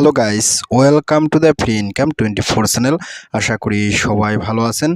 Hello guys, welcome to the free income twenty four channel. আশা করি সবাই ভালো আছেন।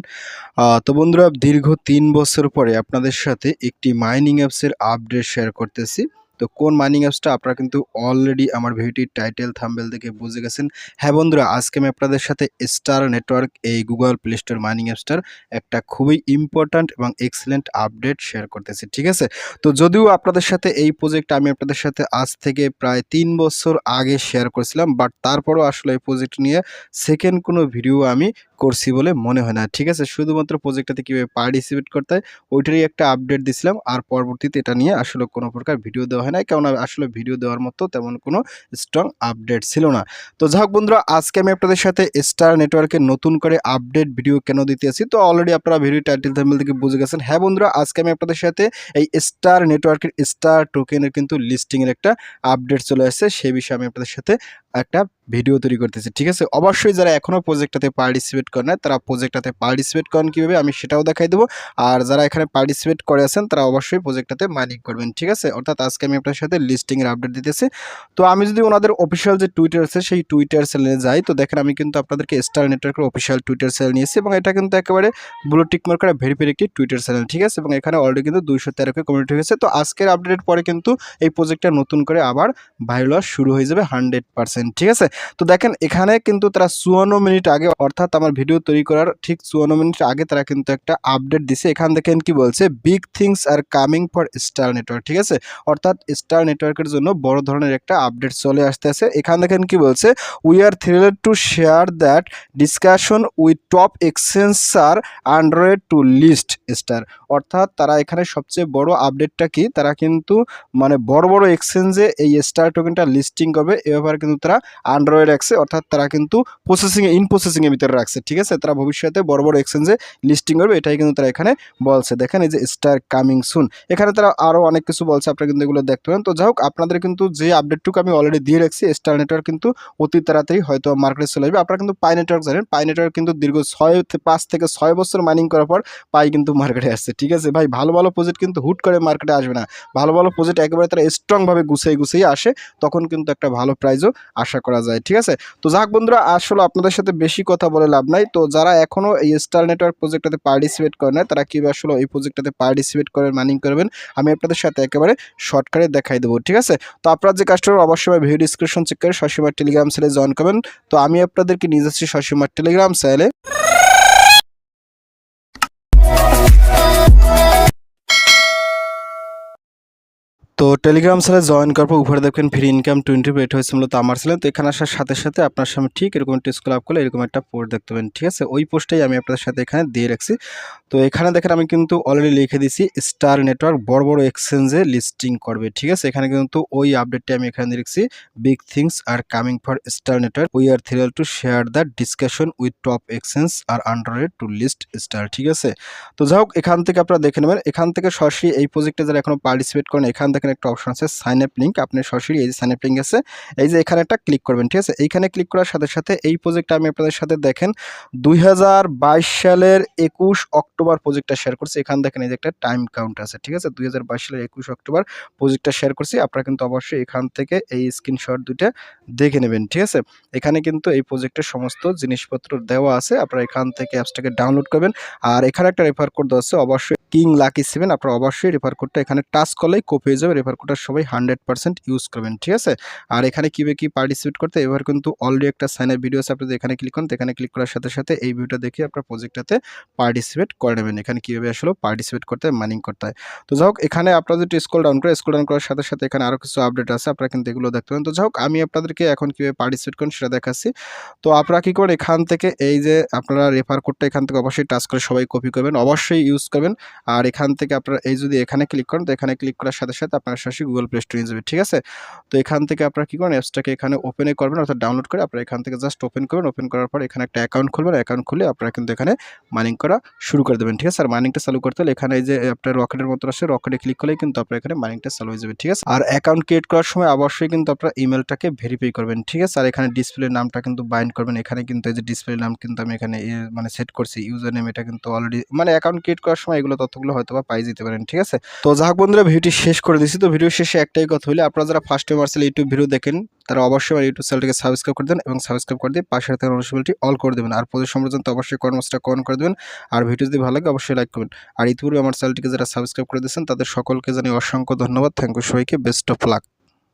তো বন্ধুরা, দীর্ঘ তিন বছর পরে আপনাদের সাথে একটি মাইনিং অ্যাপসের আপডেট শেয়ার করতেছি। তো কোন মাইনিং অ্যাপসটা আপনারা কিন্তু অলরেডি আমার ভিডিওটির টাইটেল থাম্বেল থেকে বুঝে গেছেন। হ্যাঁ বন্ধুরা, আজকে আমি আপনাদের সাথে স্টার নেটওয়ার্ক এই গুগল প্লে স্টোর মাইনিং অ্যাপসটার একটা খুবই ইম্পর্ট্যান্ট এবং এক্সেলেন্ট আপডেট শেয়ার করতেছি, ঠিক আছে? তো যদিও আপনাদের সাথে এই প্রজেক্ট আমি আপনাদের সাথে আজ থেকে প্রায় তিন বছর আগে শেয়ার করেছিলাম বাট তারপরও আসলে এই প্রজেক্ট নিয়ে সেকেন্ড কোনো ভিডিও আমি করছি বলে মনে হয় না। ঠিক আছে? শুধুমাত্র প্রজেক্টটাতে কীভাবে পার্টিসিপেট করতে হয়, ওইটারই একটা আপডেট দিছিলাম। আর পরবর্তীতে এটা নিয়ে আসলে কোনো প্রকার ভিডিও দেওয়া হয় না কেননা আসলে ভিডিও দেওয়ার মতো তেমন কোনো স্ট্রং আপডেট ছিল না। তো যাই হোক বন্ধুরা, আজকে আমি আপনাদের সাথে স্টার নেটওয়ার্কের নতুন করে আপডেট ভিডিও কেন দিতে আছি তো অলরেডি আপনারা ভিডিও টাইটেল থাম্বেল থেকে বুঝে গেছেন। হ্যাঁ বন্ধুরা, আজকে আমি আপনাদের সাথে এই স্টার নেটওয়ার্কের স্টার টোকেনের কিন্তু লিস্টিংয়ের একটা আপডেট চলে আসছে। সেই বিষয়ে আমি আপনাদের সাথে একটা ভিডিও তৈরি করতেছি। ঠিক আছে? অবশ্যই যারা এখনও প্রজেক্টটাতে পার্টিসিপেট করেন না তারা প্রজেক্টটাতে পার্টিসিপেট করেন কীভাবে আমি সেটাও দেখাই দেবো। আর যারা এখানে পার্টিসিপেট করে আছেন, তারা অবশ্যই প্রজেক্টটাতে মাইনিং করবেন, ঠিক আছে? অর্থাৎ আজকে আমি আপনার সাথে লিস্টিংয়ের আপডেট দিতেছি। তো আমি যদি ওনাদের অফিসিয়াল যে টুইটার আছে, সেই টুইটার চ্যানেলে যাই, তো দেখেন আমি কিন্তু আপনাদেরকে স্টার নেটওয়ার্কের অফিসিয়াল টুইটার চ্যানেল নিয়েছি এবং এটা কিন্তু একেবারে ব্লু টিক মার্ক করা ভেরিফাইড একটি টুইটার চ্যানেল ঠিক আছে? এবং এখানে অলরেডি কিন্তু দুইশো তেরোকে কমিউনিটি হয়েছে। তো আজকের আপডেটের পরে কিন্তু এই প্রজেক্টটা নতুন করে আবার ভাইরাল শুরু হয়ে যাবে হান্ড্রেড পার্সেন্ট ঠিক আছে? তো দেখেন এখানে কিন্তু তারা চুয়ান্ন মিনিট আগে অর্থাৎ আমার ভিডিও তৈরি করার ঠিক চুয়ান্ন মিনিট আগে তারা কিন্তু একটা আপডেট দিছে। এখান দেখেন কি বলছে? Big things are coming for star network ঠিক আছে? অর্থাৎ স্টার নেটওয়ার্কের জন্য বড় ধরনের একটা আপডেট চলে আসতে আছে এখান দেখেন কি বলছে? We are thrilled to share that discussion with top exchanger android to list star অর্থাৎ তারা এখানে সবচেয়ে বড় আপডেটটা কি? তারা কিন্তু মানে বড় বড় এক্সচেঞ্জে এই স্টার টোকেনটা লিস্টিং করবে। এ ব্যাপারে কিন্তু তারা অ্যান্ড্রয়েড রাখছে। অর্থাৎ তারা কিন্তু প্রসেসিংয়ে ইন প্রসেসিংয়ের ভিতরে রাখছে। ঠিক আছে? তারা ভবিষ্যতে বড় বড় এক্সচেঞ্জে লিস্টিং করবে, এটাই কিন্তু তারা এখানে বলছে। দেখেন এই যে স্টার কামিং সুন এখানে তারা আরও অনেক কিছু বলছে, আপনারা কিন্তু এগুলো দেখতে পারেন। তো যাই হোক, আপনাদের কিন্তু যে আপডেটটুকু আমি অলরেডি দিয়ে রাখছি স্টার নেটওয়ার্ক কিন্তু অতি তাড়াতাড়ি হয়তো মার্কেটে চলে যাবে আপনারা কিন্তু পাই নেটওয়ার্ক জানেন পাই নেটওয়ার্ক কিন্তু দীর্ঘ ছয় পাঁচ থেকে ছয় বছর মাইনিং করার পর পাই কিন্তু মার্কেটে আসছে, ঠিক আছে? ভাই, ভালো ভালো প্রজেক্ট কিন্তু হুট করে মার্কেটে আসবে না। ভালো ভালো প্রজেক্ট একেবারে তারা স্ট্রংভাবে গুছিয়ে গুছিয়ে আসে, তখন কিন্তু একটা ভালো প্রাইজও আশা করা যায়, ঠিক আছে? তো যাক বন্ধুরা, আসলে আপনাদের সাথে বেশি কথা বলে লাভ নাই। তো যারা এখনও এই স্টার নেটওয়ার্ক প্রজেক্টটাতে পার্টিসিপেট করে না তারা কীভাবে আসলে এই প্রজেক্টটাতে পার্টিসিপেট করে মানিং করবেন, আমি আপনাদের সাথে একেবারে শর্টকাটে দেখাই দেবো, ঠিক আছে? তো আপনারা যে কাস্টমার অবশ্যই ভিডিও ডিসক্রিপশন চেক করে সসীমার টেলিগ্রাম সেলে জয়েন করবেন। তো আমি আপনাদেরকে নিয়ে যাচ্ছি সসীমার টেলিগ্রাম চ্যানেলে তো টেলিগ্রাম চ্যানেলে জয়েন করার পর উপরে দেখবেন ফ্রি ইনকাম টোয়েন্টি পেট হয়েছে মূলত আমার ছিলেন তো এখানে আসার সাথে সাথে আপনার সামনে ঠিক এরকম একটা স্কুল আপ করলে এরকম একটা পোস্ট দেখতে পাবেন, ঠিক আছে? ওই পোস্টটাই আমি আপনাদের সাথে এখানে দিয়ে রাখছি। তো এখানে দেখেন আমি কিন্তু অলরেডি লিখে দিছি স্টার নেটওয়ার্ক বড় বড় এক্সচেঞ্জে লিস্টিং করবে, ঠিক আছে? এখানে কিন্তু ওই আপডেটটি আমি এখানে লিখছি big things are coming for star network we are thrill to share the discussion with top exchange are and ready to list star ঠিক আছে? তো যাই হোক, এখান থেকে আপনারা দেখে নেবেন। এখান থেকে সরাসরি এই প্রজেক্টে যারা এখনও পার্টিসিপেট করেন, এখান থেকে একটা অপশন আছে সাইন আপ লিঙ্ক আপনি সরাসরি এই যে সাইন আপ লিঙ্ক আছে, এই যে এখানে একটা ক্লিক করবেন, ঠিক আছে? এইখানে ক্লিক করার সাথে সাথে এই প্রজেক্টটা আমি আপনাদের সাথে দেখেন, দুই হাজার বাইশ সালের একুশ অক্টোবর প্রজেক্টটা শেয়ার করছি। এখান দেখেন এই যে একটা টাইম কাউন্ট আছে, ঠিক আছে? দুই হাজার বাইশ সালের একুশ অক্টোবর প্রজেক্টটা শেয়ার করছি। আপনারা কিন্তু অবশ্যই এখান থেকে এই স্ক্রিনশট দুইটা দেখে নেবেন, ঠিক আছে? এখানে কিন্তু এই প্রজেক্টের সমস্ত জিনিসপত্র দেওয়া আছে। আপনারা এখান থেকে অ্যাপসটাকে ডাউনলোড করবেন। আর এখানে একটা রেফার কোড দেওয়া আছে, অবশ্যই কিং লাকি সেভেন, আপনারা অবশ্যই রেফার কোডটা এখানে টাচ করলেই কপি হয়ে যাবে। রেফার কোডটা সবাই হান্ড্রেড পার্সেন্ট ইউজ করবেন, ঠিক আছে? আর এখানে কীভাবে কী পার্টিসিপেট করতে, এবার কিন্তু অলরেডি একটা সাইনের ভিডিও আছে, আপনি যদি এখানে ক্লিক করেন এখানে ক্লিক করার সাথে সাথে এই ভিডিওটা দেখে আপনার প্রজেক্টটাতে পার্টিসিপেট করে নেবেন। এখানে কীভাবে আসলে পার্টিসিপেট করতে মাইনিং করতে হয়। তো যাই হোক, এখানে আপনারা যদি স্কুল ডাউন করে স্কুল ডাউন করার সাথে সাথে এখানে আরও কিছু আপডেট আছে, আপনারা কিন্তু এগুলো দেখতে পারেন। তো যাই হোক, আমি আপনাদেরকে এখন কীভাবে পার্টিসিপেট করেন সেটা দেখাচ্ছি। তো আপনারা কী করেন, এখান থেকে এই যে আপনারা রেফার কোডটা এখান থেকে অবশ্যই টাচ করে সবাই কপি করবেন, অবশ্যই ইউজ করবেন। আর এখান থেকে আপনারা, এই যদি এখানে ক্লিক করেন, তো এখানে ক্লিক করার সাথে সাথে আপনার সরাসরি গুগল প্লে স্টোরে যাবে, ঠিক আছে? তো এখান থেকে আপনারা কী করেন অ্যাপসটাকে এখানে ওপেনে করবেন, অর্থাৎ ডাউনলোড করে আপনারা এখান থেকে জাস্ট ওপেন করবেন ওপেন করার পর এখানে একটা অ্যাকাউন্ট খুলবেন অ্যাকাউন্ট খুলে আপনারা কিন্তু এখানে মাইনিং করা শুরু করে দেবেন, ঠিক আছে? আর মাইনিংটা চালু করতে হলে এখানে এই যে আপনার রকেটের মতো আসে রকেটে ক্লিক করলেই কিন্তু আপনার এখানে মাইনিংটা চালু হয়ে যাবে, ঠিক আছে? আর অ্যাকাউন্ট ক্রিয়েট করার সময় অবশ্যই কিন্তু আপনার ইমেলটাকে ভেরিফাই করবেন, ঠিক আছে? আর এখানে ডিসপ্লে নামটা কিন্তু বাইন্ড করবেন, এখানে কিন্তু এই যে ডিসপ্লে নাম কিন্তু আমি এখানে মানে সেট করছি ইউজার নেম এটা কিন্তু অলরেডি মানে অ্যাকাউন্ট ক্রিয়েট করার সময় এগুলো তথ্য ততগুলো হয়তো বা পাই যেতে পারেন, ঠিক আছে? তো যাক বন্ধুরা, ভিডিওটি শেষ করে দিচ্ছি তো ভিডিও শেষে একটাই কথা হলে, আপনারা যারা ফার্স্ট টাইম আসলে ইউটিউব ভিডিও দেখেন, তারা অবশ্যই আমার ইউটিউব চ্যানেলটিকে সাবস্ক্রাইব করে দেন এবং সাবস্ক্রাইব করে দিয়ে পাশে থাকা অনুষ্ঠানটি অল করে দেবেন। আর প্রতি পর্যন্ত অবশ্যই কর্মসটা কন করে দেবেন। আর ভিডিও যদি ভালো লাগে, অবশ্যই লাইক করবেন। আর ইতিপূর্বে আমার চ্যানেলটিকে যারা সাবস্ক্রাইব করে দিয়েছেন, তাদের সকলকে জানিয়ে অসংখ্য ধন্যবাদ। থ্যাংক ইউ সবাইকে। Best of luck